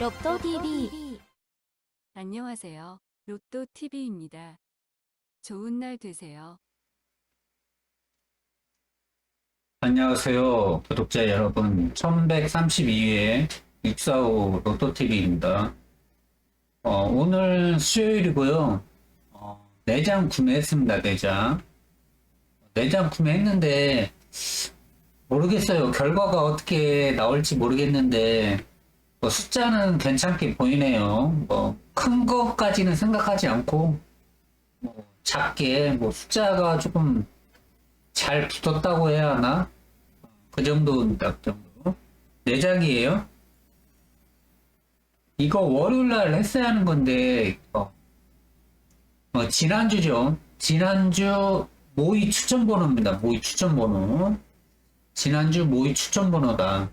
로또 TV 안녕하세요. 로또 TV입니다. 좋은 날 되세요. 안녕하세요, 구독자 여러분. 1132회 645 로또TV입니다. 어, 오늘 수요일이고요. 어, 내장 구매했습니다, 내장. 내장 구매했는데, 모르겠어요. 결과가 어떻게 나올지 모르겠는데, 뭐 숫자는 괜찮게 보이네요. 뭐, 큰 것까지는 생각하지 않고, 뭐, 작게, 뭐, 숫자가 조금 잘 붙었다고 해야 하나? 그 정도입니다, 그 정도. 내장이에요? 이거 월요일날 했어야 하는 건데, 어, 어, 지난주죠. 지난주 모의 추천 번호입니다. 모의 추천 번호. 지난주 모의 추천 번호다.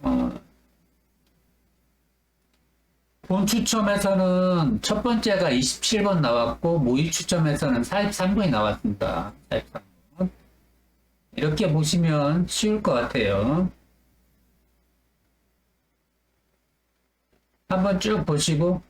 어, 본 추첨에서는 첫 번째가 27번 나왔고, 모의 추첨에서는 43번이 나왔습니다. 43번. 이렇게 보시면 쉬울 것 같아요. 한번 쭉 보시고,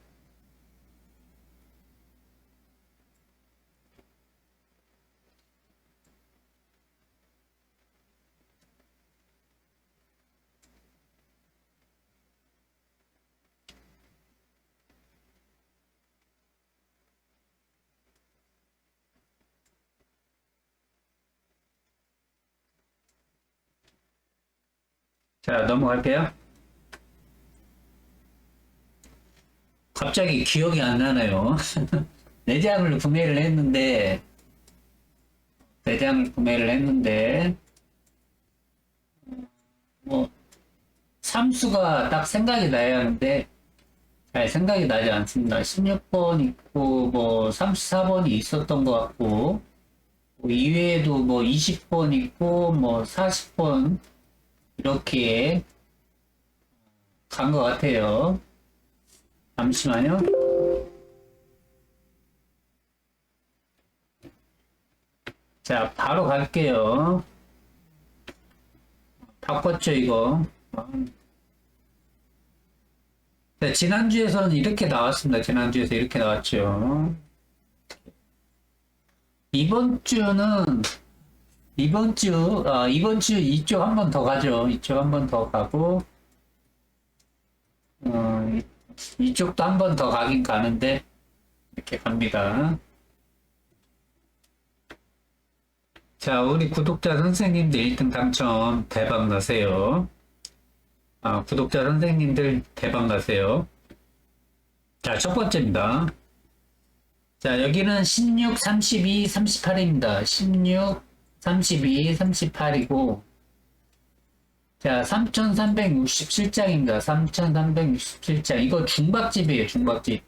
자, 넘어갈게요. 갑자기 기억이 안 나네요. 내장을 구매를 했는데, 내장을 구매를 했는데, 뭐, 삼수가 딱 생각이 나야 하는데, 잘 생각이 나지 않습니다. 16번 있고, 뭐, 34번이 있었던 것 같고, 뭐 이외에도 뭐 20번 있고, 뭐 40번, 이렇게 간 것 같아요. 잠시만요. 자, 바로 갈게요. 바꿨죠, 이거. 자, 지난주에서는 이렇게 나왔습니다. 지난주에서 이렇게 나왔죠. 이번 주는 이번 주, 아, 이번 주 이쪽 한 번 더 가죠. 이쪽 한 번 더 가고, 어, 이- 이쪽도 한 번 더 가긴 가는데, 이렇게 갑니다. 자, 우리 구독자 선생님들 1등 당첨 대박 나세요. 아, 구독자 선생님들 대박 나세요. 자, 첫 번째입니다. 자, 여기는 16, 32, 38입니다. 16, 32, 38이고, 자, 3367장입니다. 3367장. 이거 중박집이에요, 중박집.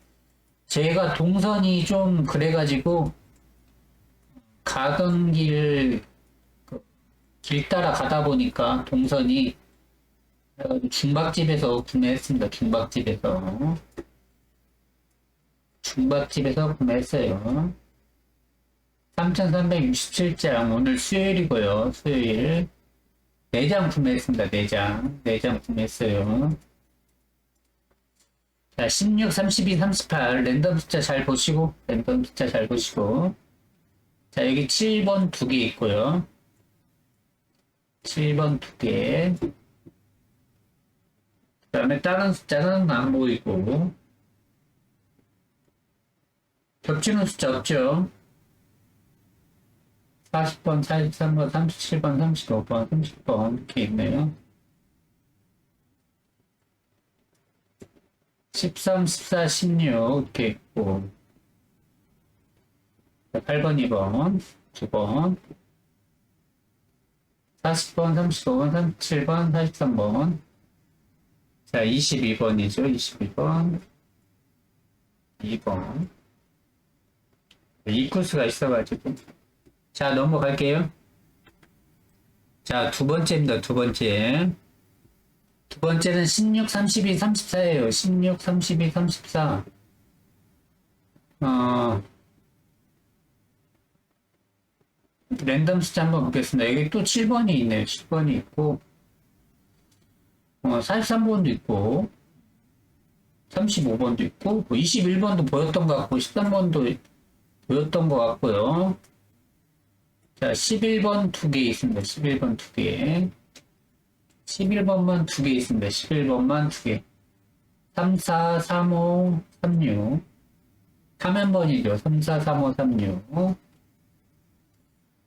제가 동선이 좀 그래가지고, 가던 길, 그, 길 따라 가다 보니까 동선이 중박집에서 구매했습니다. 중박집에서. 중박집에서 구매했어요. 3367장 오늘 수요일이고요. 수요일 4장 구매했습니다. 4장 4장 구매했어요. 자 16, 32, 38 랜덤 숫자 잘 보시고 랜덤 숫자 잘 보시고 자 여기 7번 두 개 있고요. 7번 두 개. 그 다음에 다른 숫자는 안 보이고 겹치는 숫자 없죠? 40번, 43번, 37번, 35번, 30번 이렇게 있네요. 13, 14, 16 이렇게 있고. 8번, 2번, 2번. 40번, 35번, 37번, 43번. 자, 22번이죠. 22번. 2번. 이쿠스가 있어가지고 자, 넘어갈게요. 자, 두 번째입니다. 두 번째. 두 번째는 16, 32, 34예요. 16, 32, 34. 어, 랜덤 숫자 한번 보겠습니다. 여기 또 7번이 있네요. 7번이 있고, 어, 43번도 있고, 35번도 있고, 뭐 21번도 보였던 것 같고, 13번도 보였던 것 같고요. 자, 11번 두 개 있습니다. 11번 두 개. 11번만 두 개 있습니다. 11번만 두 개. 3, 4, 3, 5, 3, 6. 3연번이죠. 3, 4, 3, 5, 3, 6.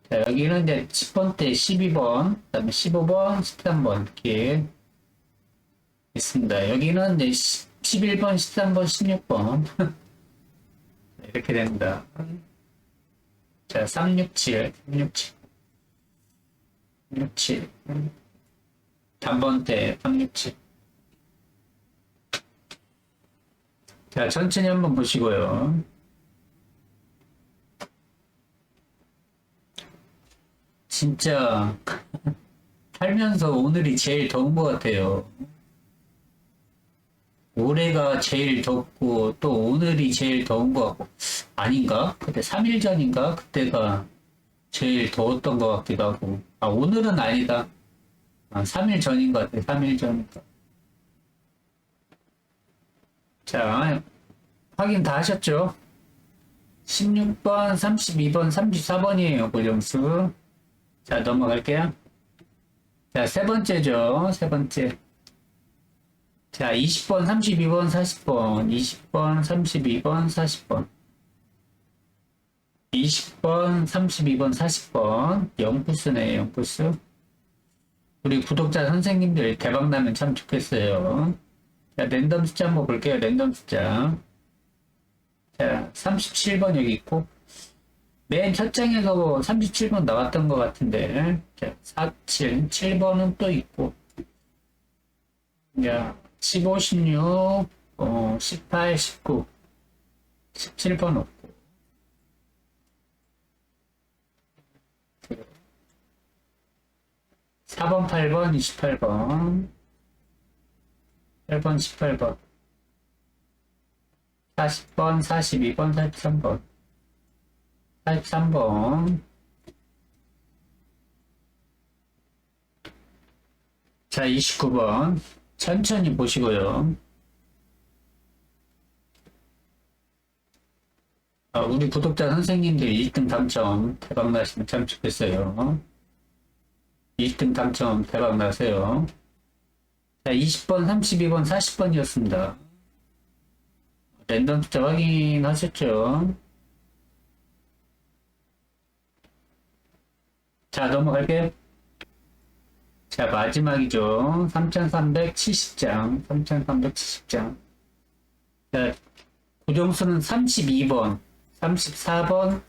자, 여기는 이제 10번 때 12번, 그 다음에 15번, 13번, 이렇게 있습니다. 여기는 이제 11번, 13번, 16번. 이렇게 됩니다. 자, 367, 367. 367. 단번 때 367. 자, 천천히 한번 보시고요. 진짜 살면서 오늘이 제일 더운 것 같아요. 올해가 제일 덥고 또 오늘이 제일 더운 것 같고 아닌가? 그때 3일 전인가? 그때가 제일 더웠던 것 같기도 하고 아 오늘은 아니다. 아, 3일 전인 것 같아. 3일 전인가. 자 확인 다 하셨죠? 16번, 32번, 34번이에요. 고정수. 자, 넘어갈게요. 자, 세 번째죠. 세 번째. 자, 20번, 32번, 40번. 20번, 32번, 40번. 20번, 32번, 40번. 영부스네, 영부스. 우리 구독자 선생님들 대박나면 참 좋겠어요. 자, 랜덤 숫자 한번 볼게요. 랜덤 숫자. 자, 37번 여기 있고. 맨 첫 장에서 37번 나왔던 것 같은데, 자, 47, 7번은 또 있고, 자, 15, 16, 어, 18, 19, 17번 없고, 4번, 8번, 28번, 8번, 18번, 40번, 42번, 43번. 43번. 자, 29번. 천천히 보시고요. 아, 우리 구독자 선생님들 1등 당첨 대박 나시면 참 좋겠어요. 1등 당첨 대박 나세요. 자, 20번, 32번, 40번이었습니다. 랜덤 숫자 확인하셨죠? 자, 넘어갈게요. 자, 마지막이죠. 3370장. 3370장. 자, 고정수는 32번, 34번,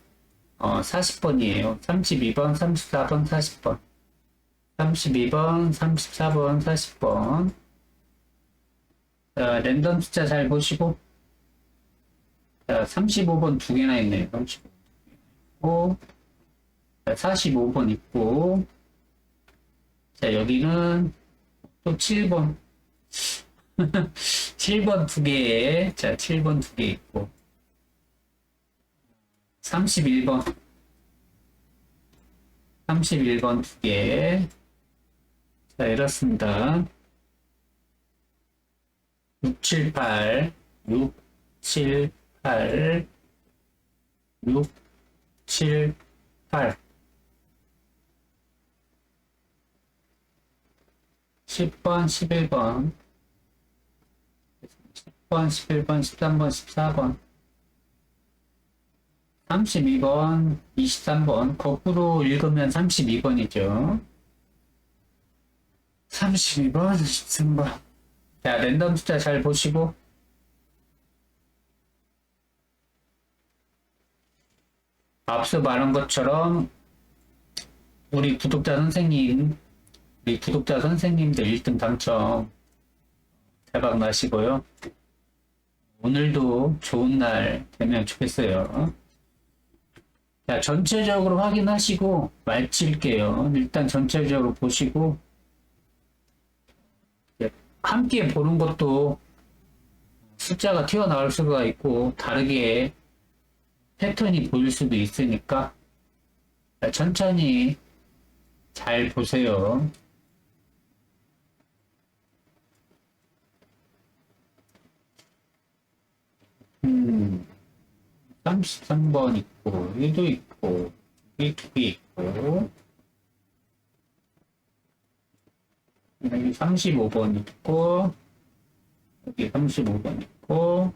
어, 40번이에요. 32번, 34번, 40번. 32번, 34번, 40번. 자, 랜덤 숫자 잘 보시고. 자, 35번 두 개나 있네요. 35번. 45번 있고, 자, 여기는 또 7번. 7번 두 개, 자, 7번 두 개 있고, 31번. 31번 두 개. 자, 이렇습니다. 678, 678, 678. 10번, 11번, 10번, 11번, 13번, 14번, 32번, 23번, 거꾸로 읽으면 32번이죠. 32번, 23번. 자, 랜덤 숫자 잘 보시고, 앞서 말한 것처럼, 우리 구독자 선생님, 우리 구독자 선생님들 1등 당첨 대박 나시고요. 오늘도 좋은 날 되면 좋겠어요. 자, 전체적으로 확인하시고 말칠게요. 일단 전체적으로 보시고 함께 보는 것도 숫자가 튀어나올 수가 있고 다르게 패턴이 보일 수도 있으니까 자, 천천히 잘 보세요. 음, 33번 있고, 1도 있고, 1도 있고, 여기 35번 있고, 여기 35번 있고,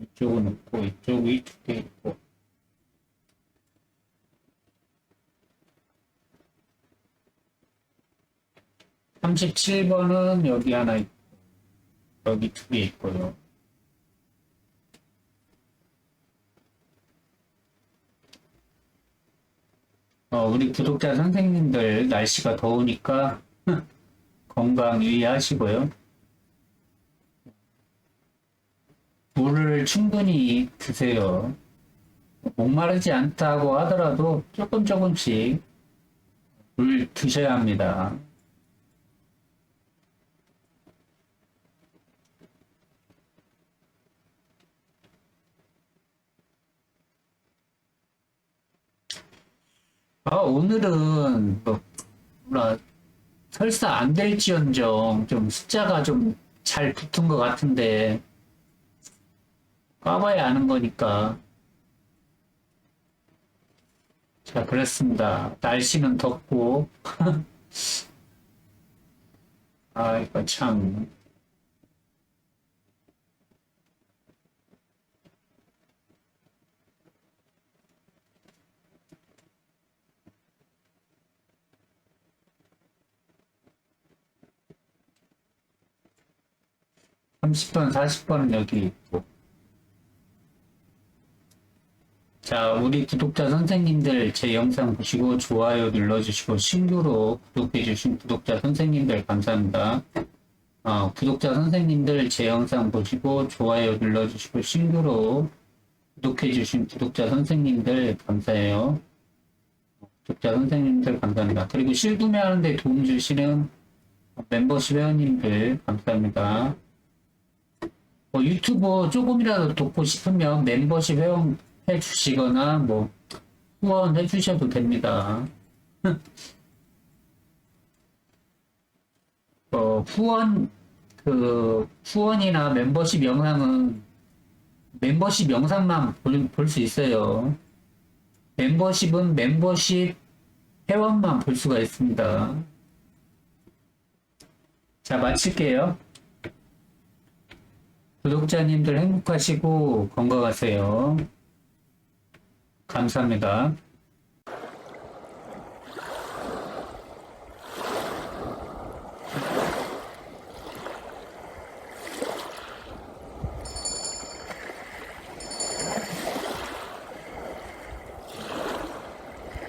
이쪽은 없고, 이쪽 위쪽에 있고, 37번은 여기 하나 있고, 여기 두 개 있고요. 어, 우리 구독자 선생님들 날씨가 더우니까 건강 유의하시고요. 물을 충분히 드세요. 목마르지 않다고 하더라도 조금 조금씩 물 드셔야 합니다. 아, 오늘은 뭐, 뭐라 설사 안 될지언정 좀 숫자가 좀 잘 붙은 것 같은데 까봐야 아는 거니까. 자 그렇습니다. 날씨는 덥고. 아 이거 참 삼십 번 40번은 여기 있고 자, 우리 구독자 선생님들 제 영상 보시고 좋아요 눌러주시고 신규로 구독해주신 구독자 선생님들 감사합니다. 어, 구독자 선생님들 제 영상 보시고 좋아요 눌러주시고 신규로 구독해주신 구독자 선생님들 감사해요. 구독자 선생님들 감사합니다. 그리고 실구매하는데 도움 주시는 멤버십 회원님들 감사합니다. 뭐 유튜브 조금이라도 돕고 싶으면 멤버십 회원 해 주시거나 뭐 후원해 주셔도 됩니다. 어, 후원 그 후원이나 멤버십 영상은 멤버십 영상만 볼 수 있어요. 멤버십은 멤버십 회원만 볼 수가 있습니다. 자 마칠게요. 구독자님들 행복하시고 건강하세요. 감사합니다.